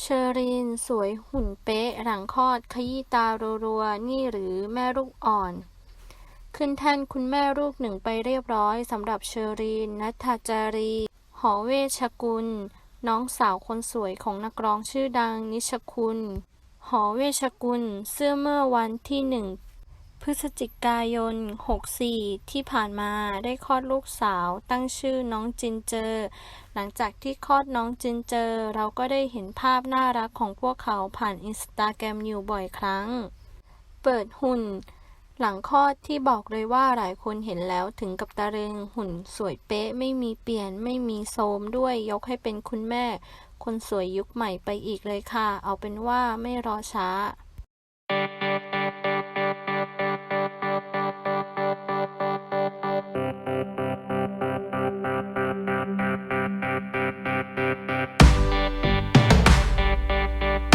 เชอรีนสวยหุ่นเป๊ะ หลังคลอดขยี้ตารัวๆ นี่หรือแม่ลูกอ่อน ขึ้นแท่นคุณแม่ลูกหนึ่งไปเรียบร้อยสำหรับเชอรีนนัทธจารี หอเวชกุล น้องสาวคนสวยของนักร้องชื่อดังนิชคุณ หอเวชกุล เสื้อเมื่อวันที่หนึ่ง พฤศจิกายน 64 ที่ผ่านมาได้คลอดลูกสาวตั้งชื่อน้องจินเจอ หลังจากที่คลอดน้องจินเจอ เราก็ได้เห็นภาพน่ารักของพวกเขาผ่านอินสตาแกรมอยู่บ่อยครั้ง เปิดหุ่น หลังคลอดที่บอกเลยว่าหลายคนเห็นแล้วถึงกับตะลึงหุ่นสวยเป๊ะไม่มีเปลี่ยนไม่มีโทมด้วยยกให้เป็นคุณแม่ คนสวยยุคใหม่ไปอีกเลยค่ะ เอาเป็นว่าไม่รอช้า